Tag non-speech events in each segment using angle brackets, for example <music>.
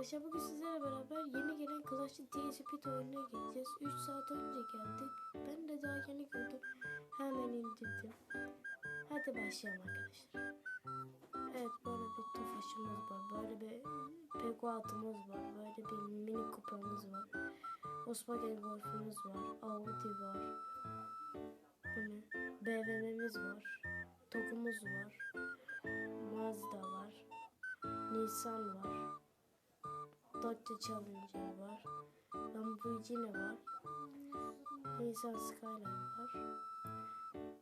arkadaşlar bugün sizlerle beraber yeni gelen Clash of Clans Speed oyununa gireceğiz. 3 saat önce geldik. Ben de daha yeni gördüm. Hemen indirdim. Hadi başlayalım arkadaşlar. Evet böyle bir tofaşımız var. Böyle bir pego atımız var. Böyle bir mini kupamız var. Volkswagen Golf'umuz var. Audi var. Bu ne? BMW'miz var. Tokumuz var. Mazda var. Nissan var. Dodge Challenger var. Lamborghini var. Nissan Skyline var.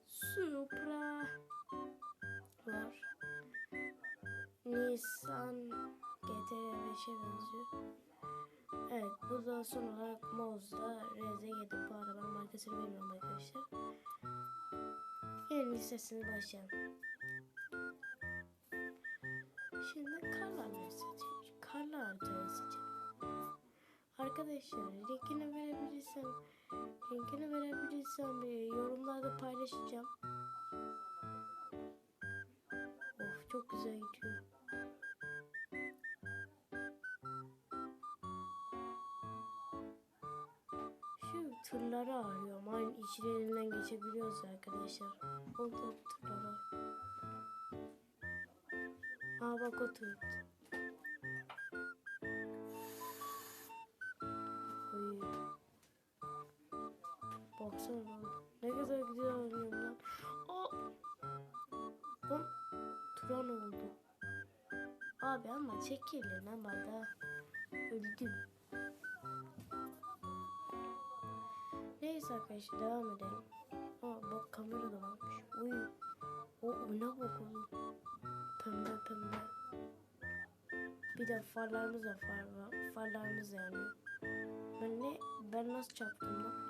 Supra var. Nissan GTR 5'e benziyor. Evet bu da son olarak Mazda RZ7 bu arabanın markasını bilmiyorum arkadaşlar. Gelin listesine başlayalım. Arkadaşlar linkini verebilirsem linkini verebilirsem e, yorumlarda paylaşacağım. Of çok güzel gidiyor. Şu tırları arıyorum. Aynı içlerinden geçebiliyoruz arkadaşlar. O da tırları. Aa bak o tır. Baksana lan. Ne kadar güzel oynuyorum lan. Aa! Lan Turan oldu. Abi ama çekil lan bana. Öldüm. Neyse arkadaşlar devam edelim. Aa bak kamera da varmış. Uy. O oyuna bak oğlum. Pembe pembe. Bir de farlarımız da far var. Farlarımız yanıyor. Ben ne? Ben nasıl çarptım lan?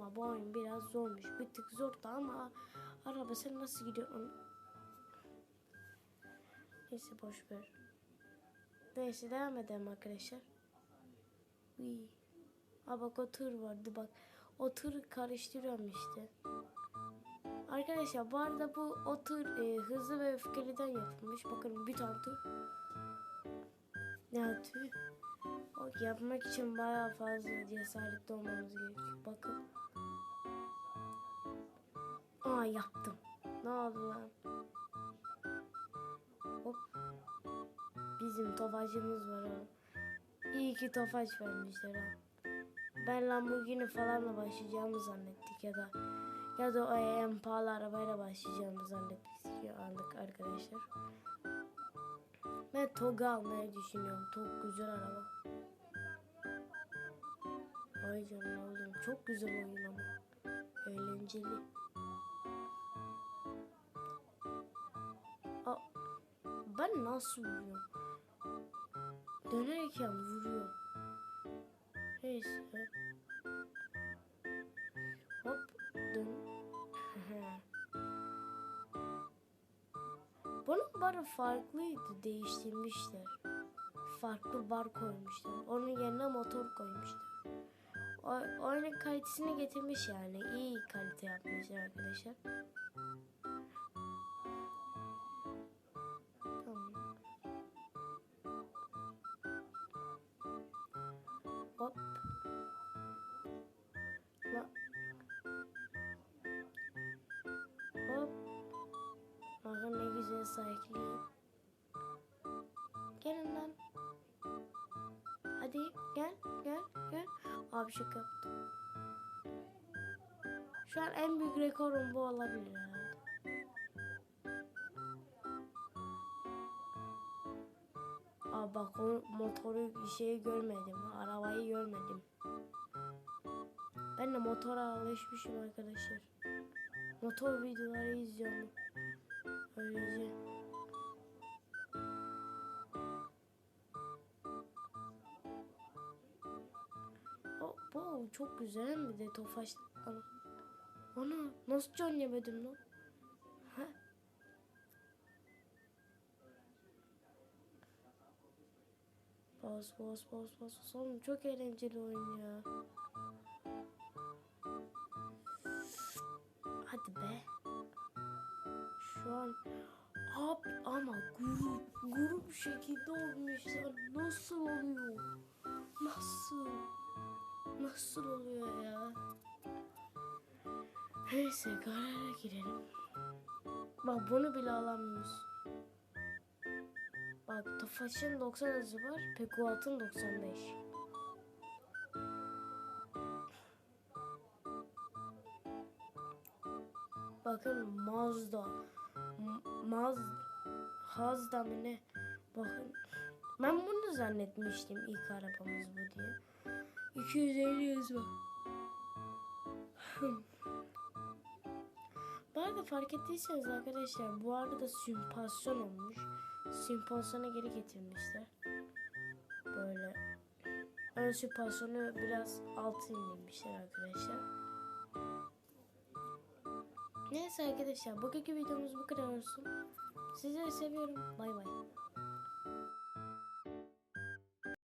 Ama bu oyun biraz zormuş. Bir tık zordu ama araba sen nasıl gidiyorsun? Neyse boş ver. Neyse devam edelim arkadaşlar. Uy. Aa bak o tır vardı bak. O tır karıştırıyorum işte. Arkadaşlar bu arada bu o tır e, hızlı ve öfkeliden yapılmış. Bakın bir tane tır. Ne tüh. O yapmak için bayağı fazla cesaretli olmamız gerekiyor. Bakın. Yaptım. Ne oldu lan? Hop. Bizim tofaşımız var ha. İyi ki tofaş vermişler ha. Ben Lamborghini falanla başlayacağımı zannettik ya da ya da o en pahalı arabayla başlayacağımı zannettik ya aldık arkadaşlar. Ben Toga almayı düşünüyorum. Çok güzel araba. Ay canına oğlum çok güzel oyun ama. Eğlenceli. Ben nasıl vuruyorum? Dönerken vuruyorum. Neyse. Hop dön. <laughs> Bunun barı farklıydı değiştirmişler. Farklı bar koymuşlar. Onun yerine motor koymuşlar. O, oyunun kalitesini getirmiş yani. İyi kalite yapmışlar arkadaşlar. Güzel sayklayayım. Gelin lan. Hadi gel gel gel. Abi şaka yaptım. Şu an en büyük rekorum bu olabilir herhalde. Aa bak o motoru şeyi görmedim. Arabayı görmedim. Ben de motora alışmışım arkadaşlar. Motor videoları izliyorum. Öylece. O, bu çok güzel bir de Tofaş. Ana. Ana nasıl can yemedim lan? Ha? Bas bas bas. bas. Oğlum çok eğlenceli oyun ya. An Abi ama grup, grup şekilde olmuşlar. Nasıl oluyor? Nasıl? Nasıl oluyor ya? Neyse karara girelim. Bak bunu bile alamıyoruz. Bak Tofaş'ın 90 hızı var. Pekuat'ın 95. Bakın Mazda. Maz Hazda mı ne? Bakın. Ben bunu zannetmiştim ilk arabamız bu diye. 250 yazıyor. Bu arada fark ettiyseniz arkadaşlar bu arada sümpasyon olmuş. Sümpasyona geri getirmişler. Böyle ön sümpasyonu biraz altı indirmişler arkadaşlar. Neyse arkadaşlar bugünkü videomuz bu kadar olsun. Sizleri seviyorum. Bay bay.